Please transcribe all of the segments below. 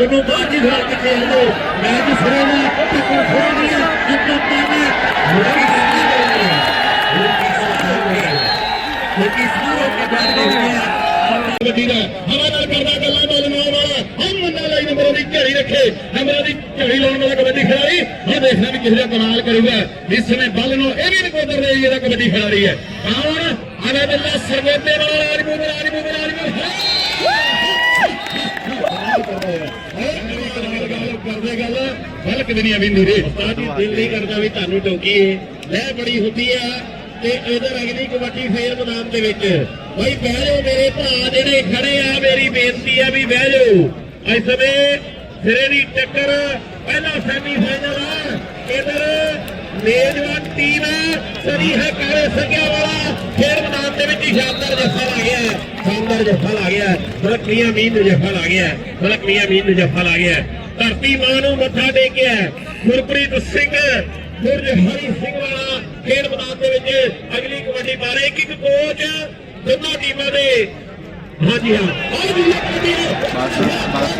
ਤੁਹਾਨੂੰ ਬਾਅਦ ਹੀ ਫਿਰ ਕੇ ਖੇਡ ਲਓ, ਮੈਚ ਸਿਰੇ ਦਾ ਟੱਕਰ ਖੋਣੀ ਹੈ ਜਿੱਦਾਂ ਪਾਣਾ ਹੋਰੀ ਸਾਡੀ ਕਿਉਂਕਿ ਸਾਰੇ ਕੇ ਬੈਠ ਗਏ ਗੱਡੀ ਦਾ ਹਵਾ ਨਾਲ ਕਰਦਾ ਗੱਲਾਂ ਬੋਲਣ ਵਾਲਾ। ਹਮ ਮੰਨਾ ਲਈ ਨੰਬਰਾਂ ਦੀ ਘੜੀ ਰੱਖੇ। ਨੰਬਰਾਂ ਦੀ ਘੜੀ ਲਾਉਣ ਵਾਲਾ ਕਬੱਡੀ ਖਿਡਾਰੀ। ਇਹ ਦੇਖਣਾ ਵੀ ਕਿਸੇ ਦਾ ਕਮਾਲ ਕਰੂਗਾ ਇਸ ਸਮੇਂ ਬੱਲ ਨੂੰ ਇਹ ਵੀ ਨਕੋਦਰ ਦੇ ਇਹਦਾ ਕਬੱਡੀ ਖਿਡਾਰੀ ਹੈ। ਕੌਣ ਅਲੇ ਬੱਲਾ ਸਰਵੇਤੇ ਵਾਲਾ ਰਾਜਮੂ ਰਾਜਮੂ ਰਾਜਮੂ ਕਰਦੇ ਗੱਲ ਫਲਕ ਨਹੀਂ ਆਵੀ ਨੀਰੇ ਉਸਤਾਦ ਜੀ ਦਿਲ ਨਹੀਂ ਕਰਦਾ ਵੀ ਤੁਹਾਨੂੰ ਟੋਕੀਏ ਲੈ ਬੜੀ ਹੁੰਦੀ ਆ ਤੇ ਇਧਰ ਅਗਲੀ ਕਬੱਡੀ ਫੇਰ ਮੈਦਾਨ ਦੇ ਵਿੱਚ। ਭਾਈ ਬਹਿ ਜਾਓ ਮੇਰੇ ਭਰਾ ਜਿਹੜੇ ਖੜੇ ਆ, ਮੇਰੀ ਬੇਨਤੀ ਆ ਵੀ ਬਹਿ ਜਾਓ। ਇਸ ਸਮੇਂ ਸਿਰੇ ਦੀ ਟੱਕਰ ਪਹਿਲਾ ਸੈਮੀ ਫਾਈਨਲ ਆ। ਇਧਰ ਮੇਜਬਾਨ ਟੀਮ ਸਰੀ ਹੈ ਕਾਲੇ ਸੰਗਿਆ ਵਾਲਾ। ਫੇਰ ਮੈਦਾਨ ਦੇ ਵਿੱਚ ਹੀ ਸ਼ਾਨਦਾਰ ਜੱਫਾ ਲਾ ਗਿਆ। ਸ਼ਾਨਦਾਰ ਜੱਫਾ ਲਾ ਗਿਆ। ਮਲਕ ਮੀਆਂ ਮੀਨ ਨੂੰ ਜੱਫਾ ਲਾ ਗਿਆ। ਮਲਕ ਮੀਆਂ ਮੀਨ ਨੂੰ ਜੱਫਾ ਲਾ ਗਿਆ। ਧਰਤੀ ਮਾਂ ਨੂੰ ਮੱਥਾ ਟੇਕਿਆ ਗੁਰਪ੍ਰੀਤ ਸਿੰਘ ਗੁਰਜ ਹਰੀ ਸਿੰਘ ਵਾਲਾ ਖੇਡ ਮੈਦਾਨ ਦੇ ਵਿੱਚ ਅਗਲੀ ਕਬੱਡੀ ਪਾ ਰਹੇ ਇੱਕ ਇੱਕ ਕੋਚ ਦੋਨਾਂ ਟੀਮਾਂ ਦੇ। ਹਾਂਜੀ ਹਾਂ। ਬਸ ਬਸ।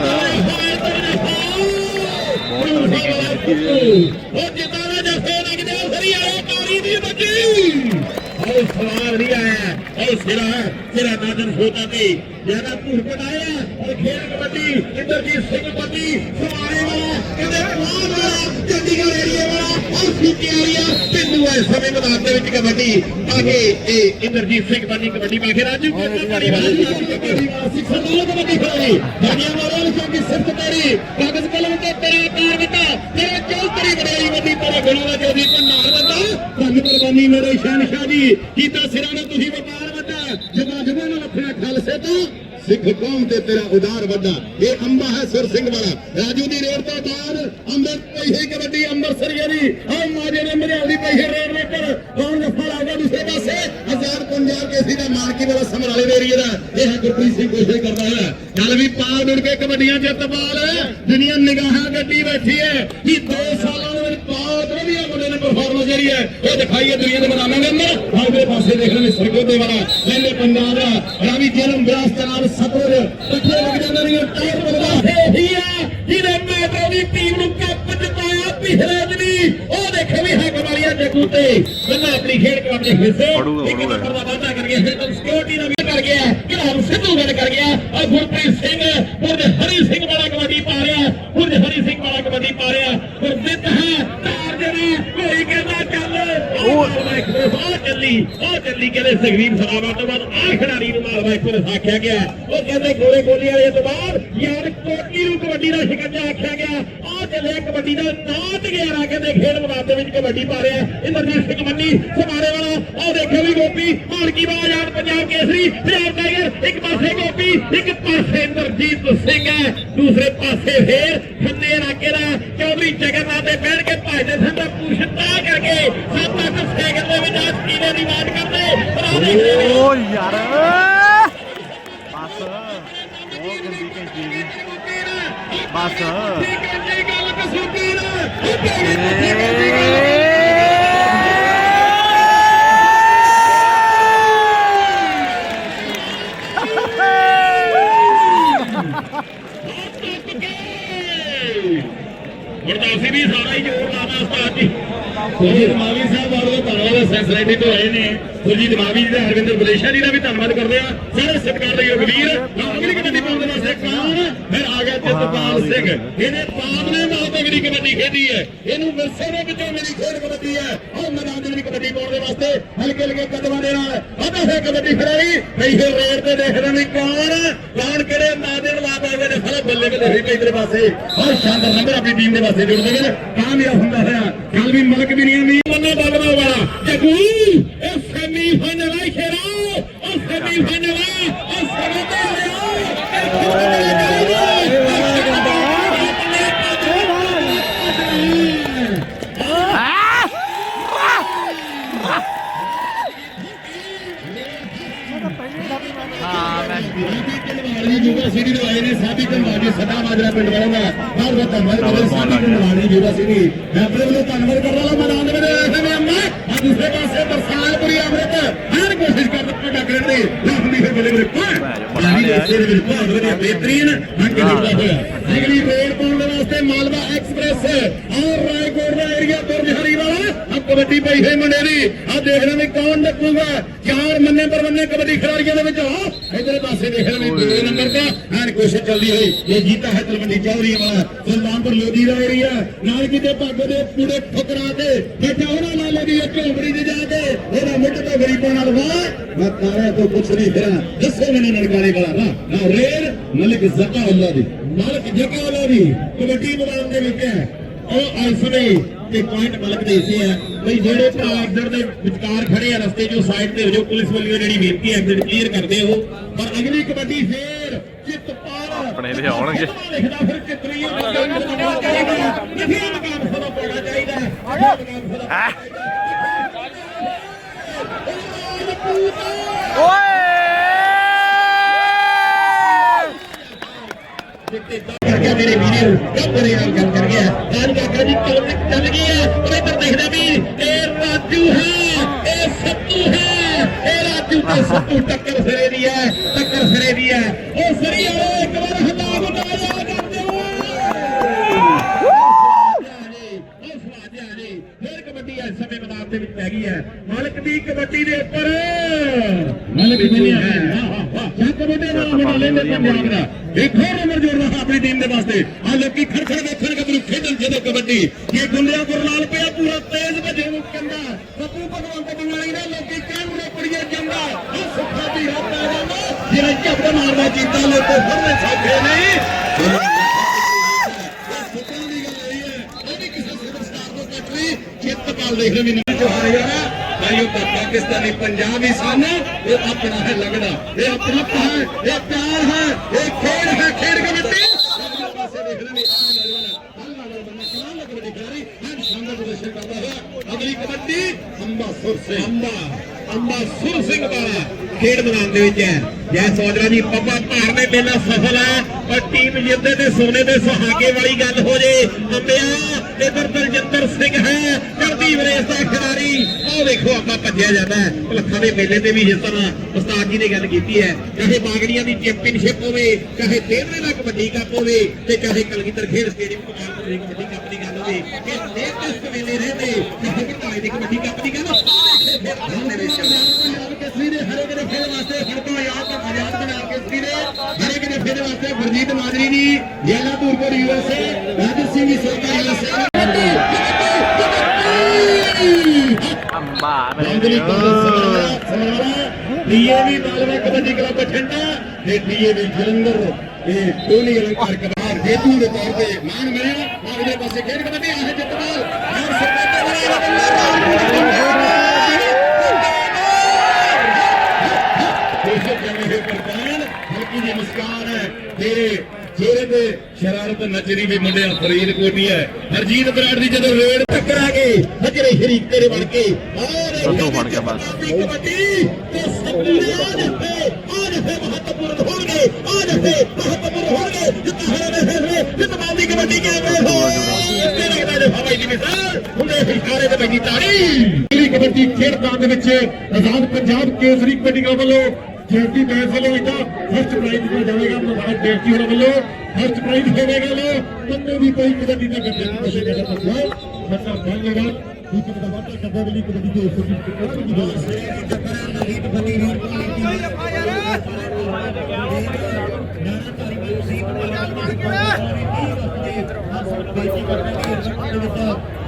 ਬਹੁਤ ਖੇਡ ਕੀਤੀ ਉਹ ਜਿੱਦਾਂ ਦਾ ਜੱਫੇ ਲੱਗਦੇ ਆ ਸਰੀ ਆਏ ਤਾਰੀ ਦੀ ਬੱਜੀ ਉਹ ਸਵਾਰ ਨਹੀਂ ਆਇਆ ਉਹ ਸਿਰਾ ਸਿਰਾ ਨਾਦਰ ਸੋਤਾ ਤੇ ਜ਼ਿਆਦਾ ਧੂੜ ਪਟਾਇਆ ਔਰ ਖੇਡ ਕਬੱਡੀ ਇੰਦਰਜੀਤ ਸਿੰਘ ਬੱਜੀ ਸਵਾਰੇ ਵਾਲਾ ਕਹਿੰਦੇ ਵਾਹ ਵਾਲਾ ਚੰਡੀਗੜ੍ਹ ਏਰੀਆ ਵਾਲਾ ਉਹ ਸੀਟੀ ਏਰੀਆ ਪਿੰਡੂ ਇਸ ਸਮੇਂ ਮੈਦਾਨ ਦੇ ਵਿੱਚ ਕਬੱਡੀ ਆ ਕੇ ਇਹ ਇੰਦਰਜੀਤ ਸਿੰਘ ਬੱਜੀ ਕਬੱਡੀ ਪਾ ਕੇ ਰਾਜੂ ਕਬੱਡੀ ਵਾਲਾ ਸਿੱਖਣ ਨੂੰ ਕਬੱਡੀ ਖਿਡਾਰੀ ਬਾਣੀਆਂ ਵਾਲਾ ਕਿਉਂਕਿ ਸਿਫਤ ਤੇਰੀ ਕਾਗਜ਼ ਕਲਮ ਤੇ ਤੇਰਾ ਕਾਰ ਬਤਾ ਤੇਰਾ ਧੰਨ ਮੇਰੇ ਸ਼ਹਿਨशाह ਜੀ। ਕੀਤਾ ਸਿਰਾਂ ਨੂੰ ਤੁਸੀਂ ਵਪਾਰ ਵੱਡਾ। ਜਮਾ ਨਾਲ ਰੱਖਣਾ ਖਾਲਸੇ ਤੋਂ ਸਿੱਖ ਕੌਮ ਤੇ ਤੇਰਾ ਉਦਾਰ ਵੱਡਾ। ਇਹ ਅੰਬਾ ਹੈ ਸੁਰ ਸਿੰਘ ਵਾਲਾ। ਰਾਜੂ ਦੀ ਰੇਡ ਤੋਂ ਬਾਅਦ ਅੰਮ੍ਰਿਤ ਪਈਏ ਕਬੱਡੀ ਅੰਮ੍ਰਿਤਸਰੀਏ ਦੀ ਆ ਮਾਜੇ ਨੇ ਮਰਿਆਲ ਦੀ ਪਈਏ ਰੇਡ ਦੇ ਉੱਪਰ ਕੌਣ ਜਫਾ ਲਾਊਗਾ ਦੂਸਰੇ ਪਾਸੇ? ਆਜ਼ਾਦ ਪੰਜਾਬ ਕੇਸੀ ਦਾ ਮਾਲਕੀ ਵਾਲਾ ਸਮਰਾਲੇ ਦੇ ਏਰੀਏ ਦਾ। ਇਹ ਹੈ ਗੁਰਪ੍ਰੀਤ ਸਿੰਘ ਕੋਸ਼ਿਸ਼ ਕਰਦਾ ਹੈ। ਚੱਲ ਵੀ ਪਾਲ ਮੁੜ ਕੇ ਕਬੱਡੀਆਂ ਜਿੱਤ ਪਾਲ ਦੁਨੀਆ ਨਿਗਾਹਾਂ ਗੱਡੀ ਬੈਠੀ ਹੈ। ਕਿ 2 ਸਾਲਾਂ ਜਿਹੜੀ ਹੈ। ਉਹ ਦਿਖਾਈ ਹੈ ਦੁਨੀਆ ਦੇ ਮੈਦਾਨਾਂ ਦੇ ਅੰਦਰ। ਅਗਲੇ ਪਾਸੇ ਦੇਖ ਰਹੇ ਨੇ ਸਰਗੋਦੇ ਵਾਲਾ ਪਹਿਲੇ ਪੰਜਾਬ ਦਾ ਰਾਵੀ ਜਨਮ ਵਿਰਾਸਤ ਨਾਲ ਸਤਰ ਇਕੱਠੇ ਲੱਗ ਜਾਂਦੇ ਨੇ ਟਾਇਰ ਬਦਲਾ ਇਹੀ ਹੈ। ਜਿਹਨੇ ਮੈਟਰੋ ਦੀ ਟੀਮ ਨੂੰ ਕੱਪ ਜਿਤਾਇਆ ਪਿਛਲੇ ਦਿਨੀ ਉਹ ਦੇਖੇ ਵੀ ਹੈ ਕਮਾਲੀਆ ਜੱਗੂ ਤੇ ਪਹਿਲਾਂ ਆਪਣੀ ਖੇਡ ਕੇ ਆਪਣੇ ਹਿੱਸੇ ਇੱਕ। ਨੰਬਰ ਦਾ ਵਾਅਦਾ ਕਰ ਗਿਆ ਫਿਰ ਸਿਕਿਉਰਿਟੀ ਦਾ ਵੀ ਕਰ ਗਿਆ ਕਿਹੜਾ ਸਿੱਧੂ ਗੱਲ ਕਰ ਗਿਆ। ਔਰ ਗੁਰਪ੍ਰੀਤ ਸਿੰਘ ਗੁਰਜ ਹਰੀ ਸਿੰਘ ਵਾਲਾ ਕਬੱਡੀ ਪਾ ਰਿਹਾ ਗੁਰਜ ਹਰੀ ਸਿੰਘ ਵਾਲਾ ਕਬੱਡੀ ਪਾ ਰਿਹਾ ਗੁਰਜੀਤ ਹੈ ਚਾਰ ਜਣੇ ਕੋਈ ਕਹਿੰਦਾ ਚੱਲ ਉਹ ਉਹ ਚੱਲੀ ਕਹਿੰਦੇ ਸੁਖਵੀਰ ਸਰਾਵਾ ਤੋਂ ਬਾਅਦ ਆ ਖਿਡਾਰੀ ਨੂੰ ਮਾਲਵਾ ਇੱਕ ਵਾਰ ਆਖਿਆ ਗਿਆ। ਉਹ ਕਹਿੰਦੇ ਗੋਲੇ ਗੋਲੀ ਵਾਲੇ ਤੋਂ ਬਾਅਦ ਯਾਰ ਕੋਟੀ ਨੂੰ ਕਬੱਡੀ ਦਾ ਸ਼ਿਕੰਜਾ ਆਖਿਆ ਗਿਆ। ਆ ਚੱਲੇ ਕਬੱਡੀ ਦਾ ਨਾਂ ਤੇ ਕਹਿੰਦੇ ਖੇਡ ਮੈਦਾਨ ਦੇ ਵਿੱਚ ਕਬੱਡੀ ਪਾ ਰਿਹਾ। ਇੰਦਰਜੀਤ ਸਿੰਘ ਮੰਨੀ ਸਮਾਰੇ ਵਾਲਾ, ਆਹ ਦੇਖੋ ਵੀ ਗੋਪੀ, ਮਾਲਕੀ ਵਾਲਾ ਯਾਰ ਪੰਜਾਬ ਕੇਸਰੀ, ਪੰਜਾਬ ਟਾਈਗਰ, ਇੱਕ ਪਾਸੇ ਗੋਪੀ, ਇੱਕ ਪਾਸੇ ਇੰਦਰਜੀਤ ਸਿੰਘ ਹੈ। ਦੂਸਰੇ ਪਾਸੇ ਫੇਰ ਦੇਖ ਯਾਰ। ਬਸ। ਬਹੁਤ ਗੰਦੀ ਘੰਟੀ ਦੀ ਬਸ। ਗੱਲ ਵੀ ਸਾਰਾ ਹੀ ਜੋਰ ਲਾਦਾ ਉਸਤਾਦ ਜੀ ਸੁਰਜੀਤ ਮਾਵੀ ਸਾਹਿਬ ਵਾਲੇ ਧੰਨਵਾਦ ਸੈਂਸਲਾਈਟੀ ਤੋਂ ਆਏ ਨੇ। ਸੁਰਜੀਤ ਮਾਵੀ ਜੀ ਦਾ ਹਰਵਿੰਦਰ ਬਲੇਸ਼ਾ ਜੀ ਦਾ ਵੀ ਧੰਨਵਾਦ ਕਰਦੇ ਆ ਸਾਰੇ ਸਤਿਕਾਰਯੋਗ ਵੀਰ ਅਗਲੀ ਕਬੱਡੀ ਪਾਉਣ ਦੇ ਕੌਣ ਫਿਰ ਆ ਗਿਆ ਚਿਤਪਾਲ ਸਿੰਘ। ਇਹਨੇ ਪਾਪ ਨੇ ਬਹੁਤ ਤਗੜੀ ਕਬੱਡੀ ਖੇਡੀ ਹੈ। ਇਹਨੂੰ ਵਿਰਸੇ ਦੇ ਵਿੱਚੋਂ ਮੇਰੀ ਖੇਡ ਕਬੱਡੀ ਹੈ। ਉਹ ਮੈਦਾਨ ਦੇ ਵਿੱਚ ਕਬੱਡੀ ਪਾਉਣ ਦੇ ਵਾਸਤੇ ਹਲਕੇ ਹਲਕੇ ਕਦਮਾਂ ਦੇ ਨਾਲ। ਆਦਾ ਹੈ ਕਬੱਡੀ ਖਿਡਾਰੀ ਪਹਿਲੇ ਰੇਡ ਤੇ ਦੇਖ ਰਹੇ ਨੇ ਕੌਣ ਕੌਣ ਕਿਹੜੇ ਨਾਂ ਦੇ ਲਾ ਪਏ ਨੇ। ਫਲੇ ਬੱਲੇ ਬੱਲੇ ਹੋਈ ਪਈ ਪਾਸੇ। ਬਹੁਤ ਸ਼ਾਨਦਾਰ ਨੰਬਰ ਆਪਣੀ ਟੀਮ ਦੇ ਵਾਸਤੇ ਜੁੜਦੇ ਨੇ ਕਾਮਯਾਬ ਹੁੰਦਾ ਹੋਇਆ। ਕੱਲ ਵੀ ਮਲਕ ਵੀ ਨਹੀਂ ਆਉਂਦੀ ਬੰਨੇ ਬਗਵਾ ਵਾਲਾ। ਜਗੂ! ਸੈਮੀ ਫਾਈਨਲ ਹੈ ਸ਼ੇਰਾ ਉਹ ਸੈਮੀ ਫਾਈਨਲ ਹੈ ਉਹ ਸੈਮੀ ਕਨਵਾਲੀ ਸਦਾ ਮਾਜਰਾ ਪਿੰਡ ਵਾਲਾ ਦਾ ਬਹੁਤ ਬਹੁਤ ਧੰਨਵਾਦ ਕਰਦੇ ਸਾਬੀ ਕਨਵਾਲੀ ਜੁਗਾ ਸਿਟੀ। ਮੈਂ ਆਪਣੇ ਵੱਲੋਂ ਧੰਨਵਾਦ ਕਰਦਾ ਹਾਂ ਮੈਦਾਨ ਦੇ ਵਿੱਚ ਰੱਖਦੇ ਅੰਮਾ ਆ ਦੂਸਰੇ ਪਾਸੇ ਬਰਸਾਲਪੁਰੀ ਅੰਮ੍ਰਿਤ ਹਰ ਕੋਸ਼ਿਸ਼ ਕਰਦਾ ਪਟਾ ਕਰਨ ਦੀ। ਲੱਖ ਦੀ ਬੜੇ ਬੜੇ ਪੁਆਇੰਟ ਯਾਨੀ ਇਸੇ ਦੇ ਵਿੱਚ ਬਹੁਤ ਵਧੀਆ ਬਿਹਤਰੀਨ ਅੱਗੇ ਵਧਦਾ ਹੋਇਆ। ਅਗਲੀ ਰੇਡ ਪਾਉਣ ਦੇ ਵਾਸਤੇ ਮਾਲਵਾ ਐਕਸਪ੍ਰੈਸ। ਔਰ ਰਾਏਕੋਟ ਦਾ ਏਰੀਆ ਤੁਰ ਹਰੀ ਵਾਲਾ ਆ ਕਬੱਡੀ ਪਈ ਹੈ ਮੁੰਡੇ ਦੀ। ਆ ਦੇਖਣਾ ਵੀ ਕੌਣ ਨੱਪੂਗਾ ਚਾਰ ਮੰਨੇ ਪਰ ਮੰਨੇ ਕਬੱਡੀ ਖਿਡਾਰੀਆਂ ਦੇ ਵਿੱਚ। ਆ ਇਧਰ ਪਾਸੇ ਦੇਖਣਾ ਵੀ ਦੋ ਨੰਬਰ ਦਾ ਚੱਲਦੀ ਹੋਈ ਇਹ ਜੀਤਾ ਹੈ ਤਲਵੰਡੀ ਚੌਧਰੀ ਵਾਲਾ। ਸੁਲਤਾਨਪੁਰ ਲੋਧੀ ਦਾ ਏਰੀਆ ਨਾਲ ਕਿਤੇ ਪੱਗ ਦੇ ਪੂੜੇ ਠੁਕਰਾ ਕੇ ਬੈਠਾ ਉਹਨਾਂ ਨਾਲ ਉਹਦੀ ਇੱਕ ਝੋਂਪੜੀ ਤੇ ਜਾ ਕੇ ਉਹਦਾ ਮੁੱਢ ਤੋਂ ਗਰੀਬਾਂ ਨਾਲ ਵਾਹ ਮੈਂ ਤਾਰਿਆਂ ਤੋਂ ਕੁਛ ਨਹੀਂ ਫਿਰਾਂ। ਦੱਸੋ ਮੈਨੂੰ ਨਨਕਾਣੇ ਵਾਲਾ। ਨਾ ਨਾ ਰੇਰ ਮਲਿਕ ਜ਼ਕਾ ਅੱਲਾ ਦੀ। ਮਾਲਕ ਜਕਾ ਅੱਲਾ ਦੀ। ਕਬੱਡੀ ਮੈਦਾਨ ਦੇ ਵਿੱਚ ਹੈ। ਉਹ ਅਲਫਰੇ ਤੇ ਪੁਆਇੰਟ ਮਲਕ ਦੇ ਹਿੱਸੇ ਆ। ਬਈ ਜਿਹੜੇ ਭਰਾ ਇੱਧਰ ਦੇ ਵਿਚਕਾਰ ਖੜੇ ਆ ਰਸਤੇ ਜੋ ਸਾਈਡ ਤੇ ਹੋ ਜੋ ਪੁਲਿਸ ਵੱਲੋਂ ਜਿਹੜੀ ਬੇਨਤੀ ਹੈ ਐਗਜ਼ਿਟ ਕਲੀਅਰ ਕਰਦੇ ਹੋ ਪਰ ਅਗਲੀ ਕਬੱਡੀ ਫੇਰ ਚਿੱਤ ਪਾਰ। ਆਪਣੇ ਲਈ ਆਉਣਗੇ। ਲਿਖਦਾ ਫਿਰ ਚਾਹੀਦਾ ਕਿਥੇ ਮਕਾਨ ਫੋਟੋ ਪਾਉਣਾ ਚਾਹੀਦਾ ਫੋਟੋ ਕਰ ਗਿਆ ਮੇਰੇ ਵੀਡੀਓ ਕੱਪੜੇ ਨਾਲ ਗੱਲ ਕਰ ਗਿਆ। ਆਨ ਕਾਕਾ ਜੀ ਕਲਮ ਚੱਲ ਗਈ ਹੈ। ਉਹ ਇੱਧਰ ਦੇਖਦਾ ਵੀ ਇਹ ਰਾਜੂ ਹੈ ਇਹ ਸੱਤੂ ਹੈ। ਇਹ ਰਾਜੂ ਤੇ ਸੱਤੂ ਟੱਕਰ ਸਿਰੇ ਦੀ ਹੈ ਟੱਕਰ ਸਿਰੇ ਦੀ ਹੈ। ਉਹ ਸਰੀ ਵਾਲੇ ਇੱਕ ਵਾਰ ਹੱਲਾ ਮੈਦਾਨ ਦੇ ਵਿੱਚ ਹੈਗੀ ਹੈ। ਮਾਲਕ ਦੀ ਕਬੱਡੀ ਦੇ ਉੱਪਰ। ਮਾਲਕ ਦੀ ਹੈ। ਕਬੱਡੀ ਨਾਲ ਮਨਾਲੇ ਦੇ ਪੰਜਾਬ ਦਾ ਇੱਕ ਹੋਰ ਨੰਬਰ ਜੋੜਦਾ ਹੈ ਆਪਣੀ ਟੀਮ ਦੇ ਵਾਸਤੇ। ਆ ਲੋਕੀ ਖੜਖੜ ਵੇਖਣ ਗੱਭਰੂ ਖੇਡਣ ਜਦੋਂ ਕਬੱਡੀ। ਇਹ ਗੁੰਡਿਆਂ ਗੁਰਲਾਲ ਪਿਆ, ਪੂਰਾ ਤੇਜ਼ ਭਜੇ ਨੂੰ ਕੰਦਾ ਬੱਬੂ ਭਗਵੰਤ ਬੰਗਾਲੀ ਦਾ ਲੋਕੀ ਕਹਿਣ ਪੜੀਏ ਜਾਂਦਾ ਉਹ ਸੁੱਖਾ ਦੀ ਹੱਥ ਆ ਜਾਂਦਾ ਜਿਹੜਾ ਝੱਪ ਮਾਰਦਾ ਚੀਤਾ ਲੋਕੋ ਫੜਨੇ ਸੌਖੇ ਨਹੀਂ ਚਿੱਤਪਾਲ ਦੇਖ ਰਹੇ ਵੀ ਜੋ ਹਾਰਿਆ ਨਾ ਭਾਈਓ ਤਾਂ ਪਾਕਿਸਤਾਨੀ ਪੰਜਾਬ ਹੀ ਸਨ ਇਹ ਆਪਣਾ ਹੈ ਲੱਗਦਾ ਇਹ ਆਪਣਾ ਹੈ ਇਹ ਪਿਆਰ ਹੈ ਇਹ ਖੇਡ ਹੈ ਖੇਡ ਕਬੱਡੀ ਪਾਸੇ ਦੇਖ ਰਹੇ ਨੇ ਆ ਨੌਜਵਾਨ ਹਲ ਖੇਡ ਮੈਦਾਨ ਦੇ ਵਿੱਚ ਹੈ। ਜੈ ਸੋਦਰਾ ਜੀ, ਪੱਪਾ ਭਾਰ ਦੇ ਮੇਲਾ ਸਫਲ ਹੈ ਪਰ ਟੀਮ ਜਿੱਤੇ ਤੇ ਸੋਨੇ ਦੇ ਸੁਹਾਗੇ ਵਾਲੀ ਗੱਲ ਹੋ ਜੇ। ਅੰਬਿਆ ਇਧਰ ਦਲਜਿੰਦਰ ਸਿੰਘ ਹੈ ਚੜਦੀ ਵਰੇਸ ਦਾ ਖਿਡਾਰੀ। ਉਹ ਵੇਖੋ, ਆਪਾਂ ਭੱਜਿਆ ਜਾਂਦਾ ਲੱਖਾਂ ਦੇ ਮੇਲੇ ਤੇ ਵੀ ਜਿਸ ਤਰ੍ਹਾਂ ਉਸਤਾਦ ਜੀ ਨੇ ਗੱਲ ਕੀਤੀ ਹੈ। ਚਾਹੇ ਬਾਗੜੀਆਂ ਦੀ ਚੈਂਪੀਅਨਸ਼ਿਪ ਹੋਵੇ, ਚਾਹੇ ਤੇਰਵੇਂ ਦਾ ਕਬੱਡੀ ਕੱਪ ਹੋਵੇ, ਤੇ ਚਾਹੇ ਕਲਗੀਧਰ ਖੇਡ ਸਟੇਡੀਅਮ ਕਮਾਲ ਦੀ ਕਬੱਡੀ ਕੱਪ ਦੀ ਗੱਲ ਹੋਵੇ, ਇਹ ਲੇਟੈਸਟ ਵੇਲੇ ਰਹਿੰਦੇ। ਚਾਹੇ ਘਟਾਲੇ ਦੀ ਕਬੱਡੀ ਕੱਪ ਦੀ ਗੱਲ ਹੋਵੇ ਦੇ ਵਿੱਚ ਕੇਸਰੀ ਦੇ ਹਰੇ ਕਿਤੇ ਖੇਡ ਵਾਸਤੇ ਹੜਕਾ ਯਾਦ ਤੇ ਆਜ਼ਾਦ ਪੰਜਾਬ ਕੇਸਰੀ ਦੇ ਹਰੇ ਕਿਤੇ ਖੇਡ ਵਾਸਤੇ ਗੁਰਜੀਤ ਮਾਜਰੀ ਜੀ ਜੈਲਾ ਧੂਰਪੁਰ ਯੂਐਸਏ ਰਾਜੂ ਸਿੰਘ ਜੀ ਸੋਕਾ ਯੂਐਸਏ ਅੰਬਾ ਸਮਾਰਾ ਡੀਏਵੀ ਮਾਲਵਾ ਕਬੱਡੀ ਕਲੱਬ ਬਠਿੰਡਾ ਤੇ ਡੀਏਵੀ ਜਲੰਧਰ ਇਹ ਟੋਲੀ ਅਲੰਕਾਰ ਕਬਾਰ ਜੇਤੂ ਦੇ ਤੌਰ ਤੇ ਮਾਨ ਮਿਲਿਆ। ਅਗਲੇ ਪਾਸੇ ਖੇਡ ਕਬੱਡੀ ਆਹ ਜਿੱਤਵਾਲ ਔਰ ਸਰਪੰਚ ਬੇਸ਼ੱਕ ਤੇਰੇ ਚਿਹਰੇ ਤੇ ਸ਼ਰਾਰਤ ਨਜ਼ਰੀ ਵੀ ਮੁੰਡਿਆ ਫਰੀਦ ਕੋਟੀ ਹੈ। ਹਰਜੀਤ ਬਰਾੜ ਦੀ ਜਦੋਂ ਰੇਡ ਟੱਕਰਾਗੇ ਹਜਰੇ ਸ਼ਰੀਕ ਤੇਰੇ ਬਣ ਕੇ ਔਰ ਸੱਤੂ ਬਣ ਗਿਆ ਬਸ। ਕਬੱਡੀ ਤੇ ਸੱਤੂ ਦੇ ਆ ਜੱਫੇ ਆ ਜੱਫੇ ਮਹੱਤਵਪੂਰਨ ਹੋਣਗੇ ਆ ਜੱਫੇ ਮਹੱਤਵਪੂਰਨ ਹੋਣਗੇ। ਜਿੱਤ ਹਰੇ ਦੇ ਫੈਸਲੇ ਜਿੱਤ ਬਾਦੀ ਕਬੱਡੀ ਕੇ ਵੇ ਹੋ ਤੇ ਲੱਗਦਾ ਜੇ ਹਵਾਈ ਦੀ ਮਿਸਾਲ ਹੁੰਦੇ ਫਿਕਾਰੇ ਤੇ ਬੈਠੀ ਤਾੜੀ। ਇਹ ਕਬੱਡੀ ਖੇਡਾਂ ਦੇ ਵਿੱਚ ਆਜ਼ਾਦ ਪੰਜਾਬ ਕੇਸਰੀ ਕਬੱਡੀ ਕਲੱਬ ਵੱਲੋਂ ਜੇਪੀ ਬੈਂਸ ਵੱਲੋਂ ਇੱਕ ਫਸਟ ਪ੍ਰਾਈਜ਼ ਦਿੱਤਾ ਜਾਵੇਗਾ। ਮਹਾਰਾਜ ਦੇਵਜੀ ਹੋਰਾਂ ਵੱਲੋਂ ਫਸਟ ਪ੍ਰਾਈਜ਼ ਹੋਵੇਗਾ ਲੋ ਬੰਦੇ ਦੀ ਕੋਈ ਕਬੱਡੀ ਦਾ ਗੱਡੇ ਦੀ ਕਿਸੇ ਜਗ੍ਹਾ ਪਰ ਹੋਏ ਮਤਲਬ ਧੰਨਵਾਦ ਦੀਪਕ ਦਾ ਵਾਅਦਾ ਕਰਦਾ ਵੀ ਕਬੱਡੀ ਦੇ ਉਸ ਦੀ ਕੋਈ ਵੀ ਗੱਲ ਵੱਡੀ ਵੱਡੀ ਸਾਹਿਬ ਦੇ ਹਰ ਕਿਤੇ ਸੋ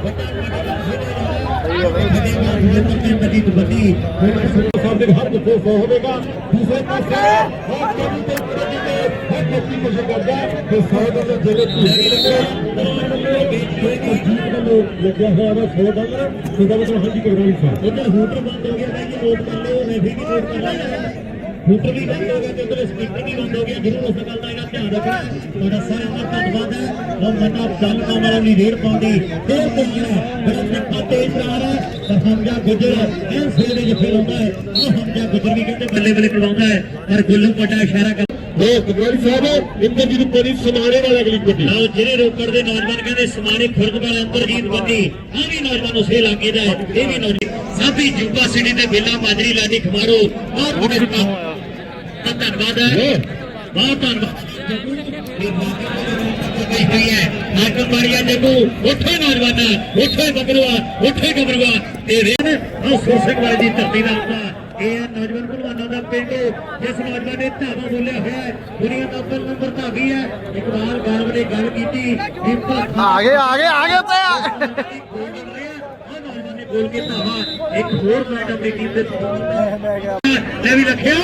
ਹੋਵੇਗਾ ਦੂਸਰੇ ਪਾਸੇ ਹਰ ਕਬੱਡੀ ਤੇ ਕਬੱਡੀ ਤੇ ਹਰ ਲੋਕੀ ਕੁਝ ਕਰਦਾ ਤੇ ਸੌ ਦੇ ਜਿਹੜੇ ਤੁਸੀਂ ਲੱਗਿਆ ਹੋਇਆ ਵਾ 100 ਡਾਲਰ ਉਹਦਾ ਮਤਲਬ ਹਾਂਜੀ ਕਰਵਾਈ ਸਾਹਿਬ ਉਧਰ ਹੂਟਰ ਬੰਦ ਹੋ ਗਿਆ ਤਾਂ ਕਿ ਨੋਟ ਕਰ ਲਿਓ ਮੈਂ ਵੀ ਨੋਟ ਕਰ ਲਿਆ ਹੂਟਰ ਵੀ ਬੰਦ ਹੋ ਗਿਆ ਤੇ ਉਧਰ ਸਪੀਕਰ ਵੀ ਬੰਦ ਹੋ ਗਿਆ ਜਿਹਨੂੰ ਉਸ ਗੱਲ ਦਾ ਇਹਦਾ ਧਿਆਨ ਰੱਖਣਾ ਤੁਹਾਡਾ ਸਾਰਿਆਂ ਦਾ ਧੰਨਵਾਦ ਹੈ। ਉਹ ਮੰਨਾ ਚੱਲ ਕੰਮ ਵਾਲਾ ਨਹੀਂ ਰੇਡ ਪਾਉਂਦੀ ਫੇਰ ਤੇ ਬੜਾ ਨਿੱਕਾ ਤੇਜ਼ ਰਾਰ ਹੈ ਤਾਂ ਹਮਜਾ ਗੁਜਰ ਇਹ ਫੇਰ ਦੇ ਫੇਰ ਹੁੰਦਾ ਹੈ। ਉਹ ਹਮਜਾ ਗੁਜਰ ਵੀ ਕਹਿੰਦੇ ਬੱਲੇ ਬੱਲੇ ਪੜਾਉਂਦਾ ਹੈ ਪਰ ਗੁੱਲੂ ਪਟਾ ਇਸ਼ਾਰਾ ਕਰ ਉਹ ਕਬੜੀ ਸਾਹਿਬ ਇੰਦਰਜੀਤ ਪੁਰੀ ਸਮਾਣੇ ਵਾਲਾ ਅਗਲੀ ਕੋਟੀ ਆਓ ਜਿਹੜੇ ਰੋਕੜ ਦੇ ਨੌਜਵਾਨ ਕਹਿੰਦੇ ਸਮਾਣੇ ਖੁਰਦ ਵਾਲਾ ਅੰਦਰਜੀਤ ਬੰਦੀ ਆ ਵੀ ਨੌਜਵਾਨ ਉਸੇ ਇਲਾਕੇ ਦਾ ਹੈ ਇਹ ਵੀ ਨੌਜਵਾਨ ਸਾਬੀ ਜੁਬਾ ਸਿਟੀ ਤੇ ਬੇਲਾ ਮਾਜਰੀ ਲਾਡੀ ਖਮਾਰੋ ਤੁਹਾਡੇ ਬਹੁਤ ਧੰਨਵਾਦ ਹੈ। ਬਹੁਤ ਧੰਨਵਾਦ। ਨਾਟਕ ਮਾਰੀਆ ਜੱਗੂ ਉੱਥੇ ਨੌਜਵਾਨਾ ਉੱਥੇ ਬਗਰਵਾ ਉੱਥੇ ਗਬਰਵਾ ਤੇ ਰੇਨ ਆ ਸੋਸਕ ਵਾਲੀ ਦੀ ਧਰਤੀ ਦਾ ਆਪਣਾ। ਇਹ ਹੈ ਨੌਜਵਾਨ ਭਲਵਾਨਾਂ ਦਾ ਪਿੰਡ ਜਿਸ ਨੌਜਵਾਨ ਨੇ ਧਾਵਾ ਬੋਲਿਆ ਹੋਇਆ ਹੈ। ਦੁਨੀਆ ਦਾ ਅੱਵਲ ਨੰਬਰ ਧਾਵੀ ਹੈ। ਇਕਬਾਲ ਗਾਲਬ ਨੇ ਗੱਲ ਕੀਤੀ ਆ ਗਏ ਆ ਗਏ ਆ ਗਏ ਤੇ ਗੋਲ ਕੀਤਾ ਵਾ ਇੱਕ ਹੋਰ ਪੁਆਇੰਟ ਆਪਣੀ ਟੀਮ ਦੇ ਲੈ ਵੀ ਰੱਖਿਆ,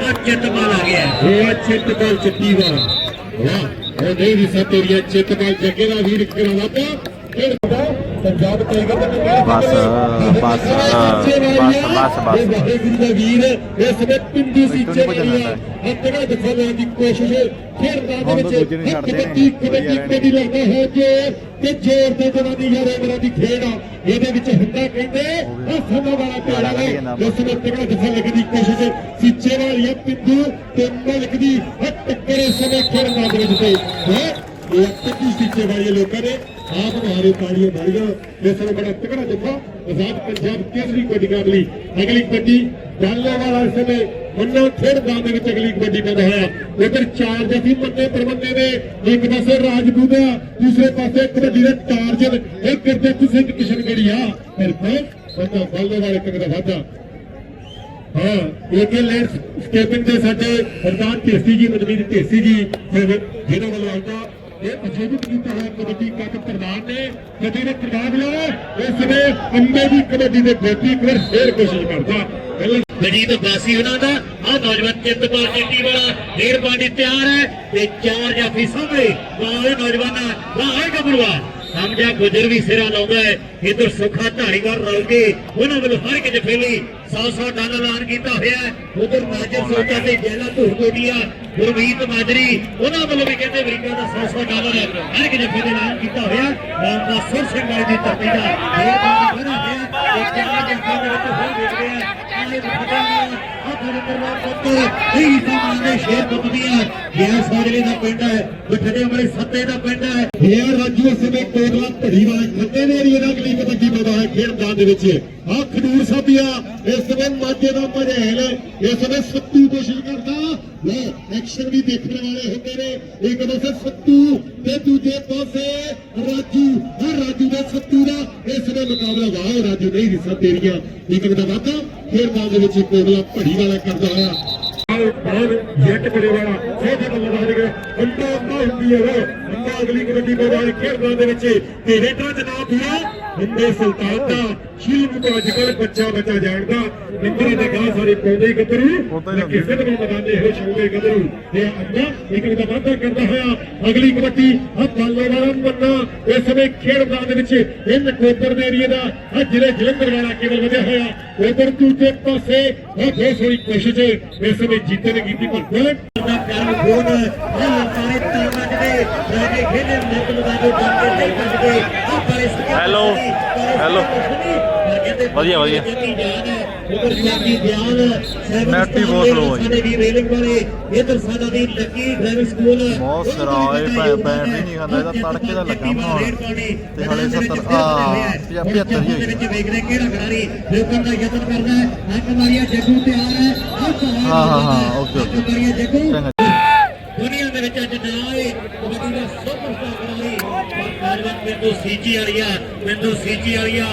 ਆ ਚਿੱਤਪਾਲ ਆ ਗਿਆ। ਉਹ ਚਿੱਤਪਾਲ ਚੱਟੀ ਦਾ ਵਾਹ ਉਹ ਨਹੀਂ ਵੀ ਸਭ ਤੇਰੀਆਂ ਚਿੱਤਪਾਲ ਜੱਗੇ ਦਾ ਵੀਰ ਖਿਡਾਵਾ ਫਿਰ ਦਾ ਬਸ, ਬਸ, ਬਸ, ਬਸ, ਬਸ। ਵਾਹਿਗੁਰੂ ਦਾ ਵੀਰ ਇਸ ਵੇ ਪਿੰਡੀ ਸੀ ਵਿੱਚੋਂ ਨਹੀਂ ਭੱਜਣਾ ਚੱਲੀ ਹੱਥੜਾ ਦਿਖਾਉਣ ਦੀ ਕੋਸ਼ਿਸ਼ ਖੇਡ ਦਾ ਹੁਣ ਦੇ ਤਾਂ ਵਿੱਚ ਛੱਡਦੇ ਨੇ, ਕਬੱਡੀ ਕਬੱਡੀ ਲੱਗਦਾ ਹੈ ਜੇ ਤੇ ਜ਼ੋਰ ਤੇ ਜਵਾਨੀ ਯਾਰ ਮੇਰਾ ਦੀ ਖੇਡ ਆ। ਇਹਦੇ ਵਿੱਚ ਹੁੰਦਾ ਕਹਿੰਦੇ ਉਹ ਸਮਾਂ ਵਾਲਾ ਪਿਆਰਾ ਹੈ। ਉਸ ਨੂੰ ਤਗੜਾ ਦਿਖਾਉਣ ਦੀ ਕੋਸ਼ਿਸ਼ ਸਿੱਚੇ ਵਾਲੀ ਪਿੰਡੂ ਤੇ ਮਲਕ ਦੀ ਹੱਟ ਕਰੇ ਸਮੇਂ ਖੇਡ ਦਾ ਦੇ ਵਿੱਚ ਤੇ ਹੈ। ਇਹ ਅੱਤੀ ਸਿੱਚੇ ਵਾਲੀ ਲੋਕਾਂ ਨੇ ਆਪ ਮਾਰੇ ਤਾੜੀਆਂ ਮਾਰੀਆਂ ਇਸ ਨੂੰ ਬੜਾ ਤਗੜਾ ਦਿਖਾ ਆਜ਼ਾਦ ਪੰਜਾਬ ਕੇਸਰੀ ਕਬੱਡੀ ਕਾਬਲੀ ਅਗਲੀ ਕਬੱਡੀ ਡਾਲੇ ਵਾਲਾ ਇਸ ਸਮੇਂ ਮੰਨੋ ਖੇਡ ਦਾ ਦੇ ਵਿੱਚ ਅਗਲੀ ਕਬੱਡੀ ਪੈਦਾ ਹੋਇਆ ਉਧਰ ਚਾਰ ਜਫੀ ਮੰਨੇ ਪ੍ਰਬੰਧੇ ਨੇ ਇੱਕ ਪਾਸੇ ਰਾਜਦੂਤ ਆ, ਦੂਸਰੇ ਪਾਸੇ ਕਬੱਡੀ ਦੇ ਟਾਰਜਨ ਇਹ ਗੁਰਦੇਵ ਸਿੰਘ ਕਿਸ਼ਨਗੜੀਆ ਫਿਰ ਤੋਂ ਬੰਦਾ ਡਾਲੇ ਵਾਲੇ ਇੱਕ ਦਾ ਵਾਧਾ। ਹਾਂ ਇਹ ਲੈਂਡ ਸਕੇਪਿੰਗ ਦੇ ਸਾਡੇ ਪ੍ਰਧਾਨ ਢੇਸੀ ਜੀ ਮਨਮੀਤ ਢੇਸੀ ਜੀ ਜਿਹਨਾਂ ਵੱਲੋਂ ਆਉਂਦਾ ਇਹ ਅਜੀਬਤ ਕੀਤਾ ਹੋਇਆ ਕਬੱਡੀ ਕੱਪ ਪ੍ਰਧਾਨ ਨੇ, ਕਦੇ ਨੇ ਪ੍ਰਧਾਨ ਇਸ ਨੇ ਅੰਬੇ ਦੀ ਕਬੱਡੀ ਦੇ ਬੇਟੀ ਇੱਕ ਫੇਰ ਕੋਸ਼ਿਸ਼ ਕਰਦਾ। ਪਹਿਲਾਂ ਬਾਸੀ ਉਹਨਾਂ ਦਾ ਆ ਨੌਜਵਾਨ ਚਿੱਤਪਾਲ ਚਿੱਟੀ ਵਾਲਾ ਡੇਢ ਪਾਣੀ ਤਿਆਰ ਹੈ ਤੇ ਚਾਰ ਜਾਫੀ ਸਾਹਮਣੇ। ਵਾਹ ਇਹ ਵਾਹ ਗੱਭਰੂਆ। ਸਮਝਾ ਗੁਜਰ ਵੀ ਸਿਰਾ ਲਾਉਂਦਾ ਹੈ, ਇਧਰ ਸੁਖਾ ਢਾਲੀਵਾਲ ਰਲ ਕੇ ਉਹਨਾਂ ਵੱਲੋਂ ਹਰ ਇੱਕ ਜਫੇਲੀ 100-100 ਡਾਲਰ ਐਲਾਨ ਕੀਤਾ ਹੋਇਆ ਹੈ। ਉਧਰ ਨਾਜਰ ਸੋਚਾ ਤੇ ਜੈਲਾ ਧੂਰਕੋਟੀਆ ਗੁਰਮੀਤ ਮਾਜਰੀ, ਉਹਨਾਂ ਵੱਲੋਂ ਵੀ ਕਹਿੰਦੇ ਅਮਰੀਕਾ ਦਾ 100-100 ਡਾਲਰ ਹਰ ਇੱਕ ਜਫੇ ਦੇ ਐਲਾਨ ਕੀਤਾ ਹੋਇਆ ਨਾਮ ਦਾ ਸੁਰ ਸਿੰਘ ਦੀ ਧਰਤੀ ਦਾ ਇਹ ਕੰਮ ਬਣਾ ਹੋਇਆ ਇੱਕ ਚਾਰ ਦੇ ਵਿੱਚ ਹੋ ਵੇਖਦੇ ਆ ਆਲੇ ਪਤਾ ਨਹੀਂ ਆ ਗੁਰਿੰਦਰ ਨਾਲ ਪੁੱਤ ਇਹ ਸਮਾਂ ਦੇ ਸ਼ੇਰ ਪੁੱਤਦੀਆਂ ਇਹ ਸੋਜਲੇ ਦਾ ਪਿੰਡ ਹੈ ਬਠੜੇ ਵਾਲੇ ਸੱਤੇ ਦਾ ਪਿੰਡ ਹੈ। ਇਹ ਰਾਜੂ ਇਸ ਸਮੇਂ ਕੋਟਲਾ ਧੜੀ ਵਾਲੇ ਖੱਤੇ ਦੇ ਏਰੀਏ ਦਾ ਅਗਲੀ ਕਬੱਡੀ ਪੈਦਾ ਹੈ ਖੇਡ ਮੈਦਾਨ ਦੇ ਵਿੱਚ। ਆ ਖਡੂਰ ਸਾਬੀਆ ਇਸ ਸਮੇਂ ਮਾਝੇ ਦਾ ਮਝੈਲ ਇਸ ਸਮੇਂ ਸੱਤੂ ਕੋਸ਼ਿਸ਼ ਕਰਦਾ। ਲੈ ਐਕਸ਼ਨ ਵੀ ਦੇਖਣ ਵਾਲੇ ਹੁੰਦੇ ਨੇ। ਇੱਕ ਪਾਸੇ ਸੱਤੂ ਤੇ ਦੂਜੇ ਪਾਸੇ ਰਾਜੂ। ਆ ਰਾਜੂ ਦੇ ਸੱਤੂ ਦਾ ਇਸ ਸਮੇਂ ਮੁਕਾਬਲਾ। ਵਾਹ, ਰਾਜੂ ਨਹੀਂ ਰਿਸਾ ਤੇਰੀਆਂ। ਇੱਕ ਦਾ ਵਾਧਾ ਖੇਡ ਮੈਦਾਨ ਦੇ ਵਿੱਚ ਕੋਟਲਾ ਧੜੀ ਵਾਲਾ ਕਰਦਾ ਹੋਇਆ ਬਹੁਤ ਜੱਟ ਬੜੇ ਵਾਲਾ ਸੋਧੇ ਦਾ ਲਗਾ ਦੇ ਅੰਡਾ ਅੰਡਾ ਹੁੰਦੀ ਹੈ ਅੰਡਾ ਅਗਲੀ ਕਬੱਡੀ ਮੈਦਾਨ ਖੇਡਾਂ ਦੇ ਵਿੱਚ ਤੇ ਰੇਟਾਂ ਚ ਨਾਮ ਹੁੰਦੇ ਸੁਲਤਾਨ ਦਾ ਸ਼ੀਲ ਨੂੰ ਅੱਜ ਕੱਲ ਬੱਚਾ ਬੱਚਾ ਜਾਣਦਾ। ਨਿੰਦਰੇ ਦੇ ਗਾਂ ਸਾਰੇ ਪੌਦੇ ਗੱਭਰੂ ਤੇ ਕਿਸੇ ਦੇ ਮੈਦਾਨ ਇਹੋ ਸ਼ੌਕੇ ਗੱਭਰੂ ਤੇ ਅੰਡਾ ਇੱਕ ਦਾ ਵਾਅਦਾ ਕਰਦਾ ਹੋਇਆ। ਅਗਲੀ ਕਬੱਡੀ ਆ ਬਾਲੇ ਵਾਲਾ ਮੰਨਾ ਇਸ ਸਮੇਂ ਖੇਡ ਮੈਦਾਨ ਦੇ ਵਿੱਚ ਇਹ ਨਕੋਦਰ ਦੇ ਏਰੀਏ ਦਾ ਆ ਜ਼ਿਲ੍ਹੇ ਜਲੰਧਰ ਵਾਲਾ ਕੇਵਲ ਵਧਿਆ ਹੋਇਆ। ਉਧਰ ਦੂਜੇ ਪਾਸੇ ਉਹ ਬਹੁਤ ਸੋਹਣੀ ਕੋਸ਼ਿਸ਼ ਹੈ ਇਸ ਸਮੇਂ ਜੀਤੇ ਨੇ ਕੀਤੀ ਪਰ ਦਾ ਕਰਮ ਖੋਨ ਇਹ ਲੋਕਾਂ ਨੇ ਤਾਂ ਵੱਜਦੇ ਜਾ ਕੇ ਖੇਡੇ ਮੁੱਕ ਲਗਾ ਕੇ ਜਾਂਦੇ ਨਹੀਂ ਵੱਜਦੇ ਆ ਬੜੇ ਹੈਲੋ, ਹੈਲੋ। ਵਧੀਆ, ਵਧੀਆ। ਹੀ। ਬਹੁਤ slow ਹੈ ਬਹੁਤ ਸਰਾਏ ਭੈਣ ਵੀ ਨਹੀਂ ਖਾਂਦਾ, ਇਹਦਾ ਤੜਕੇ ਦਾ ਲੱਗਾ ਬਣਾਉਣ। ਤੇ ਹਾਲੇ 70 ਆ, 75 ਹੀ। ਹੋਈ। ਵਿੱਚ ਵੇਖਦੇ ਕਿਹੜਾ ਖਿਡਾਰੀ ਰੋਕਣ ਦਾ ਯਤਨ ਕਰਦਾ ਹੈ। ਹੱਕ ਮਾਰੀਆ ਜੱਗੂ ਤਿਆਰ ਹੈ। ਹਾਂ, ਹਾਂ, ਹਾਂ, ਓਕੇ, ਓਕੇ। ਚੰਗਾ। ਦੁਨੀਆ ਦੇ ਵਿੱਚ ਅੱਜ ਨਾ ਆਏ। ਕਬੱਡੀ ਦਾ ਸੁਪਰਸਟਾਰ ਖਿਡਾਰੀ। ਪਰ ਨੌਜਵਾਨ ਮੈਨੂੰ ਸੀਜੀ ਵਾਲੀਆ ਮੈਨੂੰ ਸੀਜੀ ਵਾਲੀਆ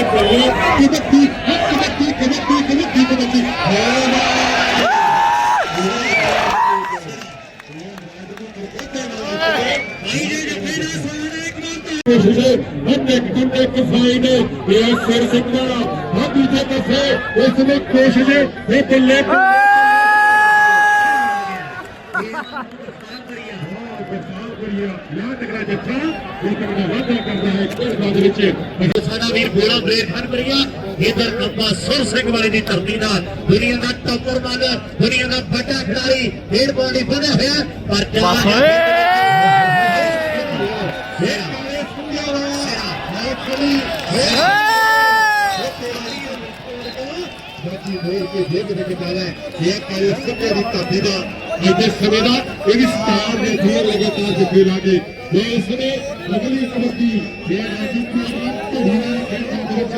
ਕਬੱਡੀ ਕਬੱਡੀ ਕਬੱਡੀ ਕਬੱਡੀ ਕਬੱਡੀ ਭਾਈ ਕੋਸ਼ਿਸ਼ ਹੱਥ ਇੱਕ ਗੁੰਡ ਇੱਕ ਫਾਈਨ ਇਹ ਸਿਰ ਸਿੰਘ ਵਾਲਾ ਹਾਂ ਦੂਜੇ ਪਾਸੇ ਇਸ ਨੇ ਕੋਸ਼ਿਸ਼ ਇਹ ਬੱਲੇ ਯਾਦ ਕਰਾ ਜੱਫਾ ਇਹ ਕਿਹੜਾ ਵਾਅਦਾ ਕਰਦਾ ਹੈ ਖੇਡਾਂ ਦੇ ਵਿੱਚ ਸਾਡਾ ਵੀਰ ਗੋਲਾ ਬਲੇਰ ਖਾਨ ਕਰੀਆ ਇਧਰ ਕੱਪਾ ਸੁਰ ਸਿੰਘ ਵਾਲੇ ਦੀ ਧਰਤੀ ਦਾ ਦੁਨੀਆ ਦਾ ਟੌਪਰ ਮੰਨ ਦੁਨੀਆ ਦਾ ਵੱਡਾ ਖਿਡਾਰੀ ਡੇਢ ਪਾਉਂਡ ਵਧਿਆ ਹੋਇਆ ਪਰ ਚਾਰ ਬਸ। ਇਹ ਵਾਲੇ ਕੇ ਦੇਖ ਦੇ ਕੇ ਜਾਣਾ ਇਹ ਕਾਲੇ ਸਿੱਕੇ ਦੀ ਧਰਤੀ ਦਾ ਅੱਜ ਦੇ ਸਮੇਂ ਦਾ ਇਹ ਵੀ ਸਟਾਰ ਦੇ ਫੇਰ ਲਗਾਤਾਰ ਜਿੱਥੇ ਲਾਗੇ ਇਹ ਇਸ ਨੇ ਅਗਲੀ ਕਬੱਡੀ ਇਹ ਰਾਜੀ ਕੁਮਾਰ ਧੜੀ ਨਾਲ ਖੇਡਾਂ ਦੇ ਵਿੱਚ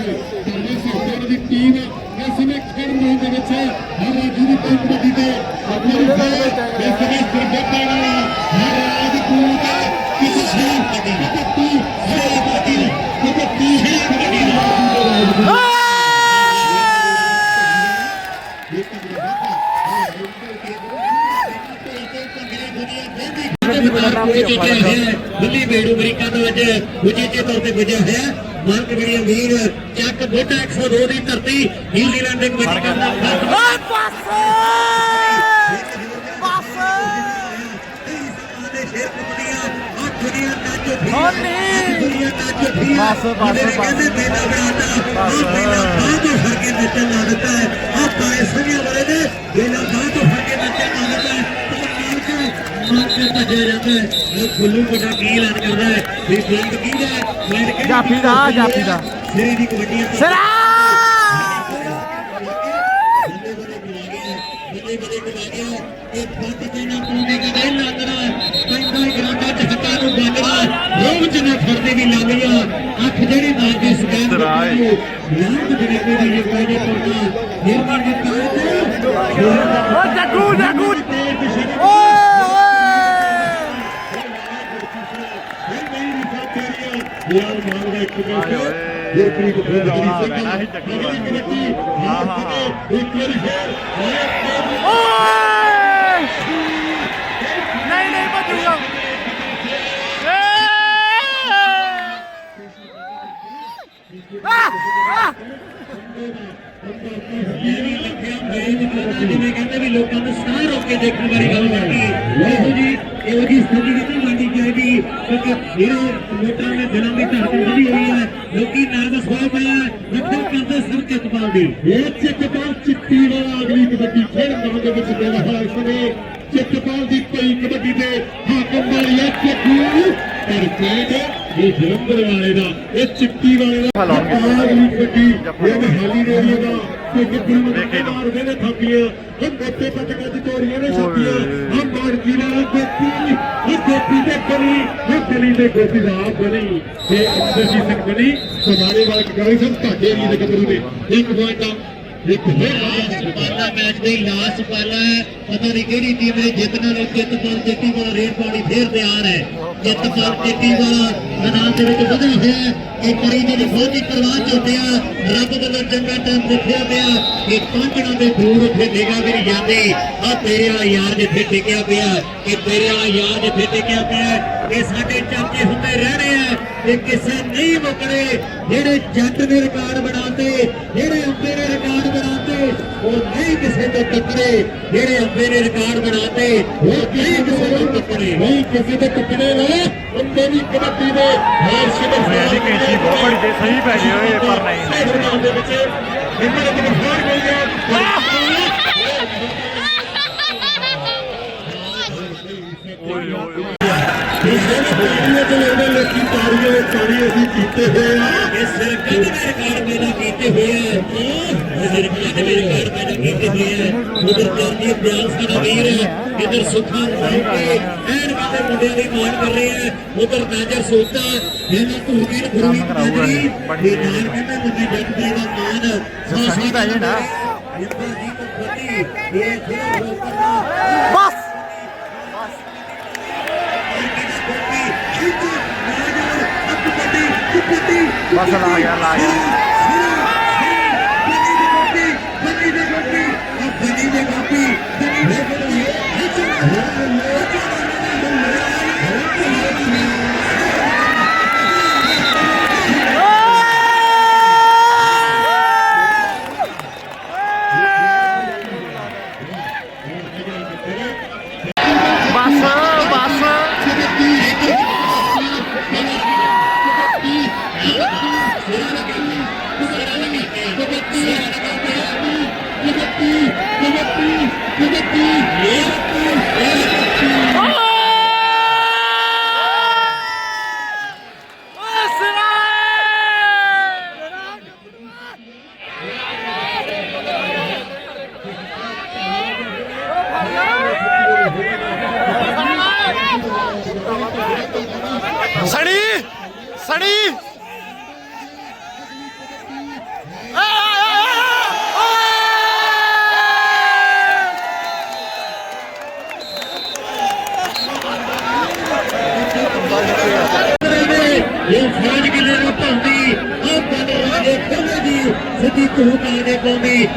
ਕਰਨੇ ਸਕਦੇ ਦੀ ਟੀਮ ਇਸ ਸਮੇਂ ਖੇਡ ਮੈਦਾਨ ਦੇ ਵਿੱਚ ਹਰ ਰਾਜੀ ਦੀ ਕਬੱਡੀ ਦੇ ਆਪਣੇ ਵਿਖੇ ਇਸ ਸਮੇਂ ਸਰਬੱਤਾਂ ਵਾਲਾ ਹਰ ਰਾਜਪੂਰ ਦਾ ਕਿਸੇ ਸ਼ਹਿਰ ਕਬੱਡੀ ਸ਼ਹਿਰ ਕਬੱਡੀ ਕਬੱਡੀ ਸ਼ਹਿਰ ਕਬੱਡੀ ਦਾ ਦਿੱਲੀ ਬੇੜੂ ਅਮਰੀਕਾ ਤੋਂ ਅੱਜ ਉਚੇਚੇ ਤੌਰ ਤੇ ਪੁੱਜਿਆ ਹੋਇਆ। ਮਾਨ ਕਬੜੀ ਵੀਰ ਚੱਕ ਬੋਟਾ 102 ਦੀ ਧਰਤੀ ਨਿਊਜ਼ੀਲੈਂਡ ਦੇ ਕਬੱਡੀ ਦਾ ਓਏ ਪਾਸੇ! ਪਾਸੇ! ਬਸ, ਬਸ, ਬਸ। ਗੁੱਲੂ ਕੋਟਾ ਕੀ ਐਲਾਨ ਕਰਦਾ ਹੈ? ਵੀ ਬਲੰਦ ਕਿਹਦਾ ਹੈ? ਬਲੰਦ ਕਿਹੜੀ ਜਾਫੀ ਦਾ, ਜਾਫੀ ਦਾ। ਸਿਰੇ ਦੀ ਕਬੱਡੀ ਹੈ ਸਿਰਾ! ਬੱਲੇ ਬੱਲੇ ਬੁਲਾ ਗਿਆ ਬੱਲੇ ਬੱਲੇ ਬੁਲਾ ਗਿਆ। ਇਹ ਫੱਟ ਕੇ ਨਾ ਪਾਉਂਦੇ ਕਦੇ ਲੱਗਣਾ ਪੈਂਦਾ ਹੀ ਗਰਾਂਡਾ ਚ ਹੱਕਾਂ ਨੂੰ ਬੰਨਣਾ ਰੋਗ ਚ ਨਾ ਫੜਦੇ ਵੀ ਲੱਗ ਗਿਆ ਅੱਖ ਜਿਹੜੀ ਮਾਰਦੀ ਸਕੈਨ ਤਰਾਏ। ਲਾਂਗ ਜਿਹੜੇ ਕੋਈ ਇਹ ਕੋਈ ਨਹੀਂ ਪੜਦਾ ਮਰ ਦਿੱਤਾ ਓ ਜੱਗੂ ਜੱਗੂ ਓਏ ਓਏ ਯਾਰ ਮਾਰਦਾ ਇੱਕ ਆਏ ਹੋਏ। ਗੁਰਪ੍ਰੀਤ ਇਹ ਰੌਲਾ ਜਿਵੇਂ ਕਹਿੰਦੇ ਵੀ ਲੋਕਾਂ ਨੂੰ ਸਾਹ ਰੋਕ ਕੇ ਦੇਖਣ ਬਾਰੇ ਗੱਲ ਕਰਦੀ ਇਹੋ ਜੀ ਇਹੋ ਜੀ ਸਥਿਤੀ ਨਹੀਂ ਮੰਨੀ ਚਾਹੀਦੀ ਕਿਉਂਕਿ ਜਿਹੜੇ ਲੋਕਾਂ ਨੇ ਦਿਲਾਂ ਦੀ ਧੜਕਣ ਵਧੀ ਹੋਈ ਹੈ ਲੋਕੀ ਨਰਵਸ ਹੋਏ ਪਏ ਆ ਰੱਖੋ ਕਰਦੇ ਸਰ ਚਿਤਪਾਲ ਦੀ। ਇਹ ਚਿੱਤਪਾਲ ਚਿੱਟੀ ਵਾਲਾ ਅਗਲੀ ਕਬੱਡੀ ਖੇਡ ਮੈਦਾਨ ਦੇ ਵਿੱਚ ਦੇ ਰਿਹਾ ਇਸ ਸਮੇਂ। ਚਿੱਤਪਾਲ ਦੀ ਪਈ ਕਬੱਡੀ ਦੇ ਹਾਕਮ ਵਾਲੀ ਹੈ ਚੱਕੂ ਪਰ ਖੇਡ ਇਹ ਜਲੰਧਰ ਵਾਲੇ ਦਾ ਇਹ ਚਿੱਟੀ ਵਾਲੇ ਦਾ ਅਗਲੀ ਕਬੱਡੀ ਇਹ ਮਹਾਲੀ ਦੇ ਏਰੀਆ ਦਾ। ਤੇ ਕਿੱਧਰ ਵੇਖੇ ਨੂੰ। ਮਾਰਦੇ ਨੇ ਥਾਪੀਆਂ ਉਹ ਮੋਟੇ ਪਟਕਾਂ ਦੀ ਤੋਰੀਆਂ ਨੇ ਛਾਪੀਆਂ ਓਏ। ਆ ਮਾਰਕੀ ਨਾਲ ਗੋਪੀ ਉਹ ਗੋਪੀ ਦੇ ਗਲੀ ਉਹ ਗਲੀ ਦੇ ਗੋਪੀ ਦਾ ਆਪ ਬਣੀ ਤੇ ਅੰਦਰਜੀ ਸਿੰਘ ਬਣੀ ਤੁਹਾਡੇ ਵਾਲ ਕਰੇ ਸਭ ਤੁਹਾਡੇ ਏਰੀਏ ਦੇ ਗੱਭਰੂ ਨੇ ਇੱਕ ਪੁਆਇੰਟ ਆ ਇੱਕ ਹੋਰ ਪਾਲਾ ਮੈਚ ਦੇ ਲਾਸਟ ਪਾਲਾ ਹੈ ਪਤਾ ਨਹੀਂ ਕਿਹੜੀ ਟੀਮ ਨੇ ਜਿੱਤਣਾ ਨੇ ਚਿੱਤਪਾਲ ਚਿੱਟੀ ਵਾਲਾ ਰੇਡ ਪਾਣੀ ਫੇਰ ਤਿਆਰ ਹੈ ਚਿੱਤਪਾਲ ਚਿੱਟੀ ਵਾਲਾ ਮੈਦਾਨ ਦੇ ਵਿੱਚ ਵਧਿਆ ਹੋਇਆ ਹੈ ਇਹ ਕਰੀ ਦੀ ਫੌਜੀ ਪਰਵਾਹ ਚੋਦੇ ਰੱਬ ਵੱਲੋਂ ਚੰਗਾ ਟਾਈਮ ਦੇਖਿਆ ਪਿਆ। ਇਹ ਪਹੁੰਚਣਾ ਦੇ ਦੂਰ ਉੱਥੇ ਨਿਗਾਹ ਵੀ ਨਹੀਂ ਜਾਂਦੀ ਆ ਤੇਰੇ ਵਾਲਾ ਯਾਰ ਜਿੱਥੇ ਟਿਕਿਆ ਪਿਆ। ਇਹ ਤੇਰੇ ਵਾਲਾ ਯਾਰ ਜਿੱਥੇ ਟਿਕਿਆ ਪਿਆ। ਇਹ ਸਾਡੇ ਚਰਚੇ ਹੁੰਦੇ ਰਹਿਣੇ ਆ ਇਹ ਕਿਸੇ ਨਹੀਂ ਮੁਕਰੇ ਜਿਹੜੇ ਜੱਟ ਨੇ ਰਿਕਾਰਡ ਬਣਾਤੇ ਜਿਹੜੇ ਅੰਬੇ ਨੇ ਰਿਕਾਰਡ ਬਣਾਤੇ ਉਹ ਨਹੀਂ ਕਿਸੇ ਤੋਂ ਟੱਕਰੇ ਜਿਹੜੇ ਅੰਬੇ ਨੇ ਰਿਕਾਰਡ ਬਣਾਤੇ ਉਹ ਨਹੀਂ ਕਿਸੇ ਤੋਂ ਟੱਕਰੇ ਨਹੀਂ ਕਿਸੇ ਦੇ ਟੁਕੜੇ ਨਾ ਬੰਦੇ ਦੀ ਕਬੱਡੀ ਦੇ ਹਾਰ ਸ਼ਿਵਰ ਇਹਦੀ ਕੈਂਚੀ ਬਹੁਤ ਬੜੀ ਸਹੀ ਪੈ ਗਈ ਓਏ ਪਰ ਨਹੀਂ। ਦੇ ਵਿੱਚ ਇਹਨਾਂ ਦੇ ਹਾਰ ਗਈ ਹੈ ਓਏ ਓਏ ਓਏ। ਇਸ ਦੇ ਪਾਣੀਆਂ ਤੇ ਲੱਗਦਾ ਲੋਕੀ ਦੇ ਤਾੜੀ ਅਸੀਂ ਕੀਤੇ ਹੋਏ ਆ। ਇਹ ਸਿਰ ਕੰਧ ਦੇ ਰਿਕਾਰਡ ਪੈਦਾ ਕੀਤੇ ਹੋਏ ਆ। ਇਹ ਸਿਰ ਕੰਧ ਦੇ ਰਿਕਾਰਡ ਪੈਦਾ ਕੀਤੇ ਹੋਏ ਆ। ਉਧਰ ਚਰਨੀ ਬਿਆਨ ਸਾਡਾ ਵੀਰ ਹੈ ਇਧਰ ਸੁਖਾ ਕੇ ਐਨ ਕਹਿੰਦੇ ਮੁੰਡਿਆਂ ਦੀ ਮਾਨ ਕਰ ਰਹੇ ਆ। ਉਧਰ ਨਾਜਰ ਸੋਤਾ ਇਹਨਾਂ ਧੂਰੀ ਗੁਰੂੀ ਕਾਜਰੀ ਇਹ ਨਾਲ ਕਹਿੰਦੇ ਮੁੰਡੇ ਜੱਟ ਦੇ ਦਾ ਮਾਨ ਸੌ ਸਹੀ ਪੈ ਜਾਣਾ। ਇੱਦਾਂ ਦੀ ਕਬੱਡੀ ਇਹ ਖੇਡ ਰੋਕਣਾ ਬਸ ਬਸ ਲਾ ਗਿਆ ਲਾ ਗਿਆ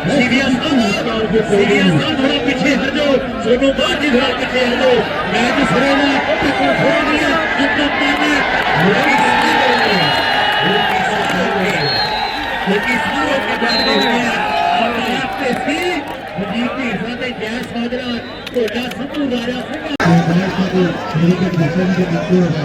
ਸੀਰੀਅਸ ਸੀਰੀਅਸ ਥੋੜਾ ਪਿੱਛੇ ਹਟ ਜਾਓ ਸੋਨੂੰ ਬਾਅਦ ਜੀ ਥੋੜਾ ਪਿੱਛੇ ਹਟ ਜਾਓ। ਮੈਚ ਸਿਰੇ ਦਾ ਟੱਕਰ ਥੋੜਾ ਹੈ ਇੱਕ ਪਾਣੇ ਲੋਕੀ ਲੋਕੀ ਸਾਰੇ ਕੇ ਬਾਅਦ ਦੇ ਹੋਏ ਆ ਔਰ ਸੀ ਹਜੀਤ ਦੀ ਸਾਡੇ ਗੈਸ ਸਾਜਰਾ ਤੁਹਾਡਾ ਸੰਧੂ ਰਾਜਾ ਸਿੰਘ ਮੇਰੇ ਕੋਲ ਦੱਸਣ ਦੇ ਦਿੱਤੇ ਹੋਗਾ